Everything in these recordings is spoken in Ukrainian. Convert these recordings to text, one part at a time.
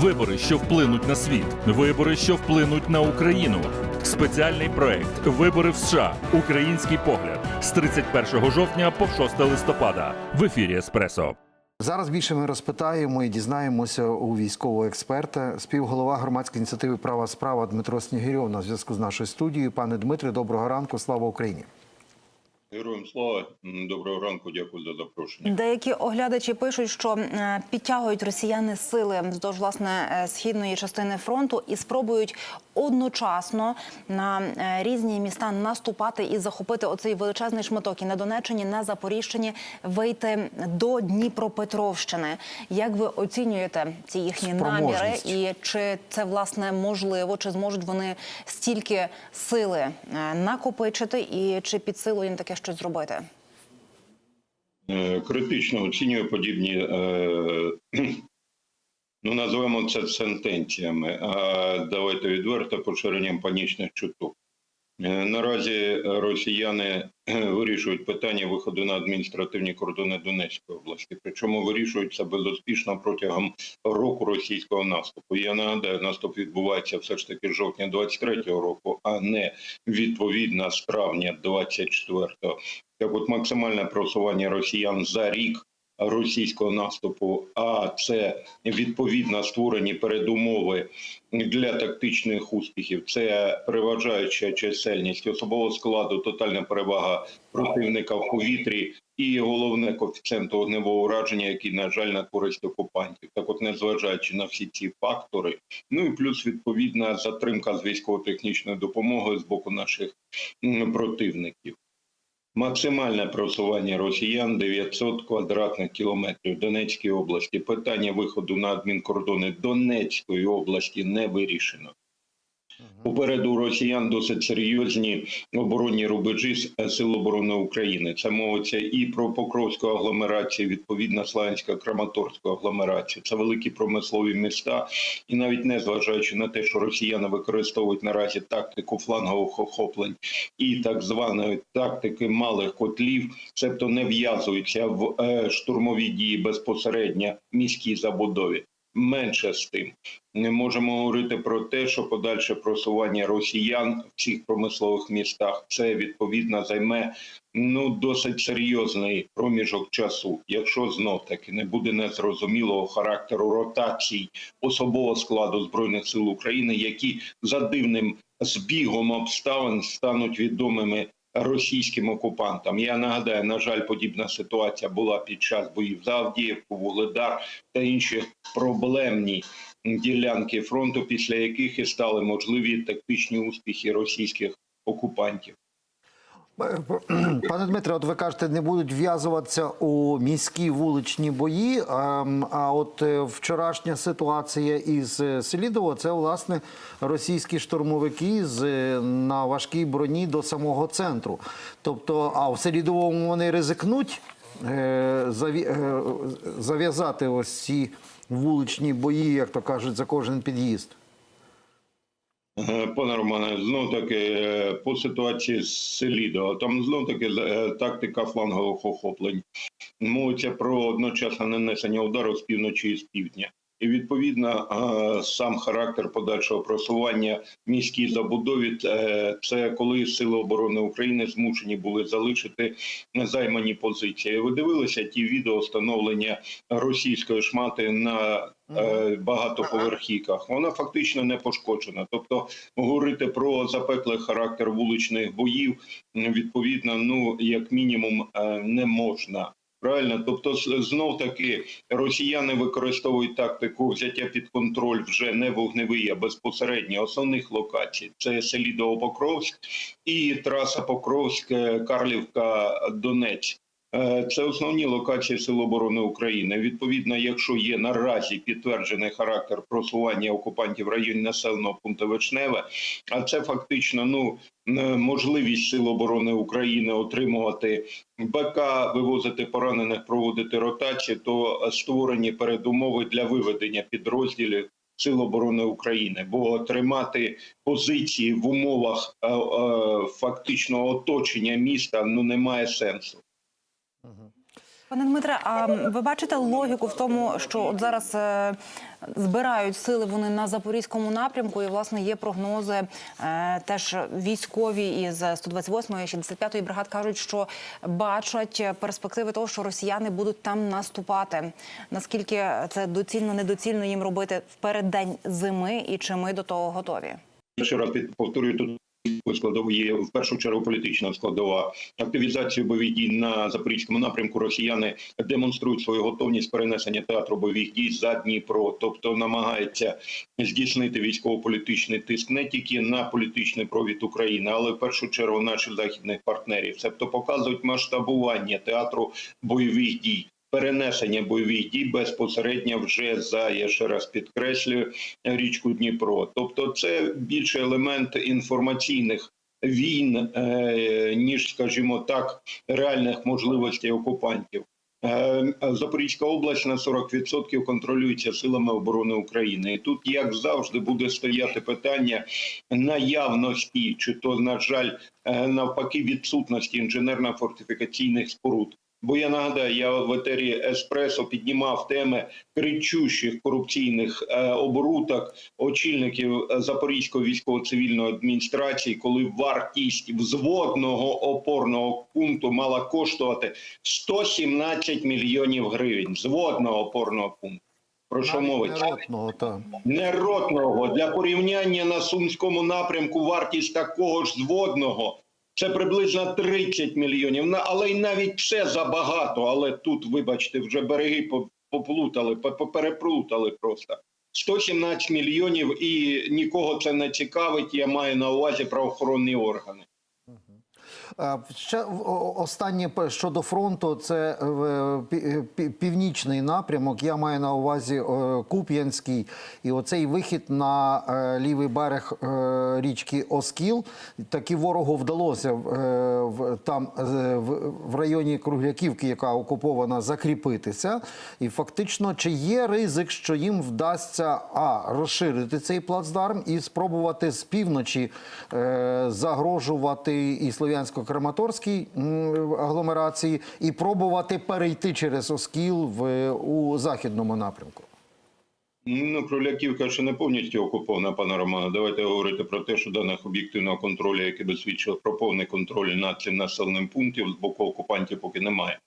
Вибори, що вплинуть на світ. Вибори, що вплинуть на Україну. Спеціальний проект Вибори в США. Український погляд з 31 жовтня по 6 листопада в ефірі Еспресо. Зараз більше ми розпитаємо і дізнаємося у військового експерта, співголова громадської ініціативи Права справа Дмитро Снігирьов на зв'язку з нашою студією. Пане Дмитре, доброго ранку. Слава Україні. Героям слава доброго ранку. Дякую за запрошення. Деякі оглядачі пишуть, що е, підтягують росіяни сили вздовж власне е, східної частини фронту і спробують одночасно на е, різні міста наступати і захопити оцей величезний шматок і на Донеччині, на Запоріжчині вийти до Дніпропетровщини. Як ви оцінюєте ці їхні наміри? І чи це власне можливо? Чи зможуть вони стільки сили накопичити, і чи під силу їм таке щось зробити? Е, Критично оцінюю подібні, е, ну називаємо це сентенціями, а давайте відверто поширенням панічних чуток. Е, Наразі росіяни е, вирішують питання виходу на адміністративні кордони Донецької області. Причому вирішують це безуспішно протягом року російського наступу. Я нагадаю, наступ відбувається все ж таки жовтня 23-го року, а не відповідно з травня 24-го. Так от максимальне просування росіян за рік російського наступу, а це відповідно створені передумови для тактичних успіхів. Це переважаюча чисельність особового складу, тотальна перевага противника в повітрі. І головне коефіцієнт вогневого ураження, який, на жаль, на користь окупантів. Так, от, незважаючи на всі ці фактори, ну і плюс відповідна затримка з військово-технічною допомогою з боку наших противників. Максимальне просування росіян 900 квадратних кілометрів Донецької області. Питання виходу на адмінкордони Донецької області не вирішено. Попереду росіян досить серйозні оборонні рубежі е, Сил оборони України. Це мовиться і про Покровську агломерацію, відповідно Славянська Краматорську агломерацію. Це великі промислові міста, і навіть не зважаючи на те, що росіяни використовують наразі тактику флангових охоплень і так званої тактики малих котлів, себто не в'язуються в е, штурмові дії безпосередньо міській забудові. Менше з тим. Не можемо говорити про те, що подальше просування росіян в цих промислових містах це відповідно займе ну досить серйозний проміжок часу, якщо знов таки не буде незрозумілого характеру ротацій особового складу збройних сил України, які за дивним збігом обставин стануть відомими російським окупантам. Я нагадаю, на жаль, подібна ситуація була під час боїв за Авдіївку, Вугледар та інші проблемні ділянки фронту, після яких і стали можливі тактичні успіхи російських окупантів. Пане Дмитре, от ви кажете, не будуть в'язуватися у міські вуличні бої. ем, А от е, вчорашня ситуація із е, Селідово це власне російські штурмовики з е, на важкій броні до самого центру. Тобто, а в Селідовому вони ризикнуть е, е, зав'язати ось ці вуличні бої, як то кажуть, за кожен під'їзд. Е, Пане Романе, знов таки е, по ситуації з Селідо, там знов таки е, тактика флангових охоплень. Мовиться про одночасне нанесення удару з півночі і з півдня. І відповідно е, сам характер подальшого просування в міській забудові е, це коли сили оборони України змушені були залишити займані позиції. Ви дивилися ті відео встановлення російської шмати на е, багатоповерхівках. Вона фактично не пошкоджена. Тобто говорити про запеклий характер вуличних боїв відповідно, ну як мінімум, не можна. Правильно, тобто знов таки росіяни використовують тактику взяття під контроль вже не вогневий, а безпосередньо основних локацій. Це Селідово-Покровськ і траса Покровськ, Карлівка, Донець. Е, Це основні локації Сил оборони України. Відповідно, якщо є наразі підтверджений характер просування окупантів в районі населеного пункту Вишневе, а це фактично ну можливість Сил оборони України отримувати БК, вивозити поранених, проводити ротації, то створені передумови для виведення підрозділів. Сил оборони України, бо тримати позиції в умовах е, е, фактичного оточення міста ну немає сенсу. Пане Дмитре, а ви бачите логіку в тому, що от зараз е, збирають сили вони на запорізькому напрямку, і власне є прогнози е, теж військові із 128-ї, 65-ї бригад кажуть, що бачать перспективи того, що росіяни будуть там наступати. Наскільки це доцільно, недоцільно їм робити в переддень зими, і чи ми до того готові? Ще раз повторюю, тут складова є в першу чергу політична складова. Активізацію бойових дій на запорізькому напрямку росіяни демонструють свою готовність перенесення театру бойових дій за Дніпро, тобто намагаються здійснити військово-політичний тиск не тільки на політичний провід України, але в першу чергу наших західних партнерів. Тобто показують масштабування театру бойових дій. Перенесення бойових дій безпосередньо вже за я ще раз підкреслюю річку Дніпро. Тобто, це більше елемент інформаційних війн, е, ніж, скажімо так, реальних можливостей окупантів. Е, Запорізька область на 40% контролюється силами оборони України. І тут, як завжди, буде стояти питання наявності, чи то, на жаль, е, навпаки, відсутності інженерно-фортифікаційних споруд. Бо я нагадаю, я в етері Еспресо піднімав теми кричущих корупційних е, оборудок очільників е, Запорізької військово-цивільної адміністрації, коли вартість взводного опорного пункту мала коштувати 117 мільйонів гривень. Взводного опорного пункту. Про що мовиться? Неротного, так. Неротного для порівняння на сумському напрямку вартість такого ж зводного це приблизно 30 мільйонів. Але й навіть це забагато. Але тут, вибачте, вже береги поплутали, по- попереплутали просто. 117 мільйонів і нікого це не цікавить. Я маю на увазі правоохоронні органи. Ще останнє щодо фронту, це е, пі- пі- північний напрямок. Я маю на увазі е, Куп'янський і оцей вихід на е, лівий берег річки Оскіл. Таки ворогу вдалося там в- районі Кругляківки, яка окупована, закріпитися. І фактично, чи є ризик, що їм вдасться а розширити цей плацдарм і спробувати з півночі загрожувати і слов'янсько-краматорській м, агломерації, і пробувати перейти через Оскіл в у західному напрямку. Ну, Кроляківка ще не повністю окупована, пане Романе. Давайте говорити про те, що даних об'єктивного контролю, який би свідчив про повний контроль над цим населеним пунктом з боку окупантів, поки немає.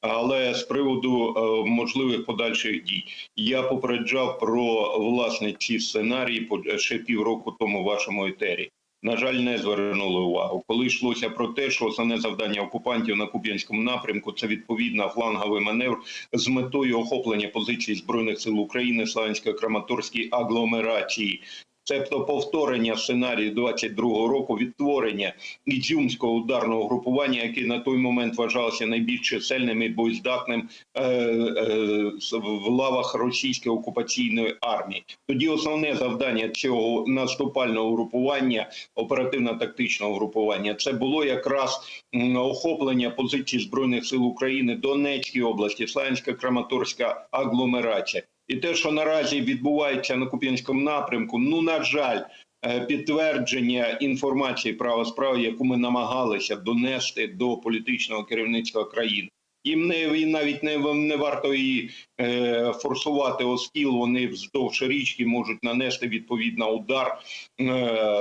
Але з приводу е, можливих подальших дій я попереджав про власне ці сценарії ще півроку тому в вашому етері. На жаль, не звернули увагу. Коли йшлося про те, що основне завдання окупантів на Куп'янському напрямку це відповідно фланговий маневр з метою охоплення позицій збройних сил України славянської Краматорській агломерації. Тобто повторення сценарію 22-го року відтворення ізюмського ударного групування, яке на той момент вважалося найбільш чисельним і боєздатним е, е, в лавах російської окупаційної армії. Тоді основне завдання цього наступального групування, оперативно-тактичного групування, це було якраз охоплення позицій збройних сил України Донецькій області, Славянська Краматорська агломерація. І те, що наразі відбувається на Куп'янському напрямку, ну на жаль, е, підтвердження інформації права справи, яку ми намагалися донести до політичного керівництва країни. Їм не навіть не, не варто її е, форсувати оскіл. Вони вздовж річки можуть нанести відповідно удар е,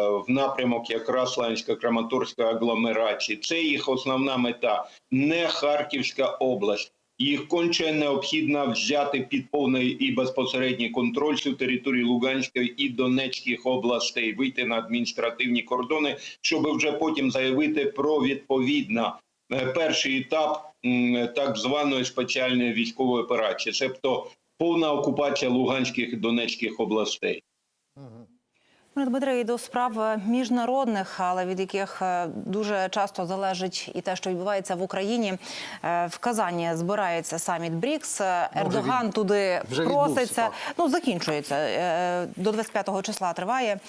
в напрямок якраз Славянська Краматорська агломерації. Це їх основна мета, не Харківська область. Їх конче необхідно взяти під повний і безпосередній контроль всю територію Луганської і Донецьких областей, вийти на адміністративні кордони, щоб вже потім заявити про відповідно е, перший етап так званої спеціальної військової операції, тобто повна окупація Луганських і Донецьких областей. Пане Дмитре, і до справ міжнародних, але від яких е, дуже часто залежить і те, що відбувається в Україні. Е, В Казані збирається саміт БРІКС. Е, Ердоган від- туди вже проситься. Ну закінчується Е, до 25 числа. Триває.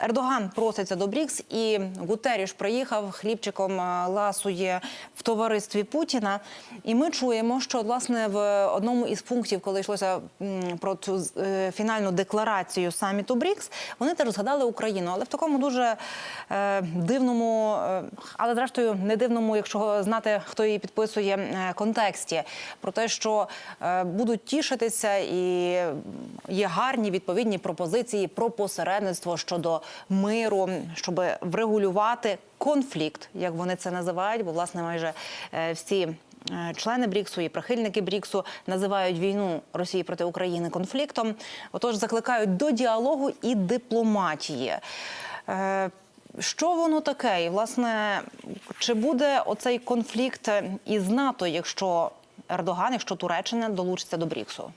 Ердоган проситься до БРІКС, і Гутеріш приїхав хлібчиком е, ласує в товаристві Путіна. І ми чуємо, що власне в одному із пунктів, коли йшлося про цю е, фінальну декларацію саміту БРІКС, вони теж згадали Україну, але в такому дуже е, дивному, але зрештою не дивному, якщо знати, хто її підписує контексті, про те, що будуть тішитися і є гарні відповідні пропозиції про посередництво щодо миру, щоб врегулювати конфлікт, як вони це називають, бо власне майже е, всі. е, Члени Бріксу і прихильники Бріксу називають війну Росії проти України конфліктом. Отож, закликають до діалогу і дипломатії. Е, Що воно таке? І, власне, чи буде оцей конфлікт із НАТО, якщо Ердоган, якщо Туреччина долучиться до Бріксу?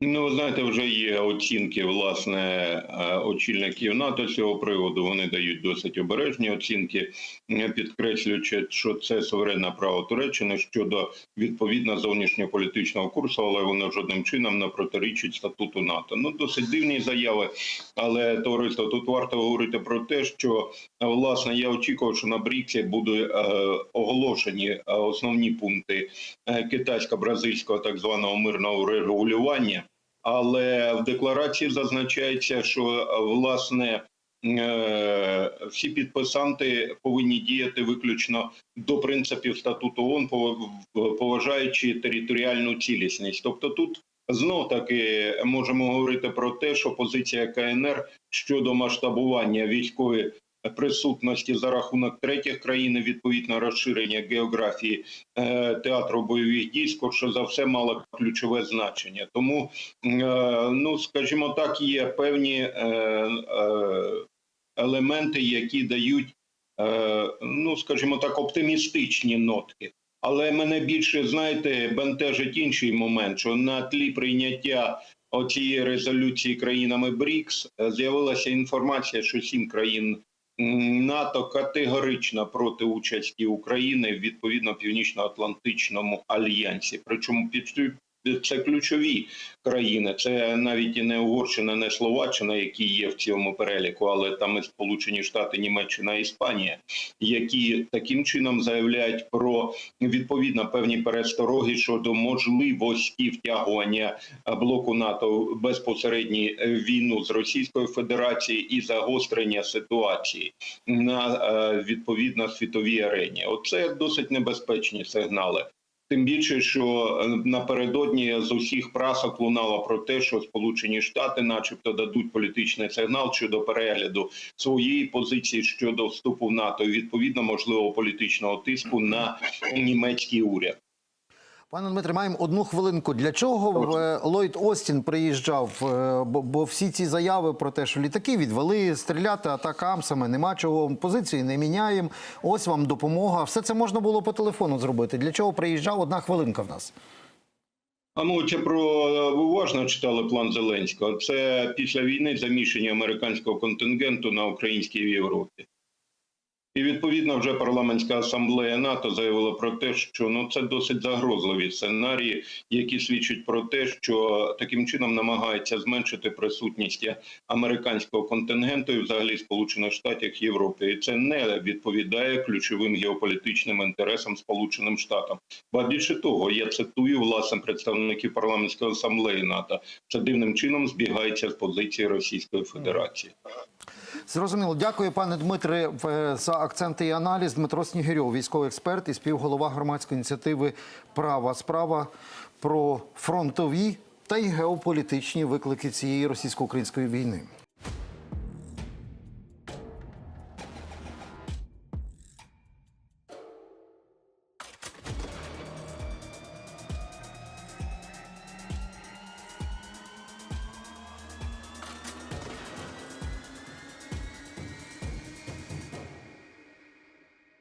Ну, знаєте, вже є оцінки власне е, очільників НАТО з цього приводу. Вони дають досить обережні оцінки, е, підкреслюючи, що це суверенне право Туреччини щодо відповідно зовнішньополітичного курсу, але воно жодним чином не протирічить статуту НАТО. Ну досить дивні заяви. Але товариство тут варто говорити про те, що е, власне я очікував, що на Бріксі будуть оголошені основні пункти китайсько-бразильського так званого мирного регулювання. Але в декларації зазначається, що власне е, всі підписанти повинні діяти виключно до принципів статуту ООН, поважаючи територіальну цілісність. Тобто тут знов таки можемо говорити про те, що позиція КНР щодо масштабування військової присутності за рахунок третіх країн, відповідно розширення географії е, театру бойових дій, скорше за все мало ключове значення. Тому, е, ну скажімо так, є певні е, елементи, які дають, ну скажімо так, оптимістичні нотки. Але мене більше знаєте бентежить інший момент, що на тлі прийняття оцієї резолюції країнами БРІКС з'явилася інформація, що сім країн НАТО категорично проти участі України в відповідно північно-атлантичному альянсі. Причому це ключові країни. Це навіть і не Угорщина, не Словаччина, які є в цьому переліку, але там і Сполучені Штати, Німеччина, Іспанія, які таким чином заявляють про відповідно певні перестороги щодо можливості втягування блоку НАТО в безпосередній війну з Російською Федерацією і загострення ситуації на е, відповідно світовій арені. Оце досить небезпечні сигнали. Тим більше, що е, напередодні з усіх прасок лунало про те, що Сполучені Штати, начебто, дадуть політичний сигнал щодо перегляду своєї позиції щодо вступу в НАТО, і відповідно можливого політичного тиску на німецький уряд. Пане Дмитре, маємо одну хвилинку. Для чого е, Ллойд Остін приїжджав? Е, Бо, всі ці заяви про те, що літаки відвели, стріляти атакамсами, нема чого, позиції не міняємо. Ось вам допомога. Все це можна було по телефону зробити. Для чого приїжджав? Одна хвилинка в нас. А мовче про ви уважно читали план Зеленського. Це після війни заміщення американського контингенту на українській в Європі. І відповідно вже парламентська асамблея НАТО заявила про те, що ну це досить загрозливі сценарії, які свідчать про те, що таким чином намагається зменшити присутність американського контингенту і взагалі Сполучених Штатів Європи. І це не відповідає ключовим геополітичним інтересам Сполученим Штатам. Ба більше того, я цитую власне представників парламентської асамблеї НАТО. Це дивним чином збігається з позиції Російської Федерації. Зрозуміло. Дякую, пане Дмитре, за акценти і аналіз. Дмитро Снігирьов, військовий експерт і співголова громадської ініціативи Права справа про фронтові та й геополітичні виклики цієї російсько-української війни.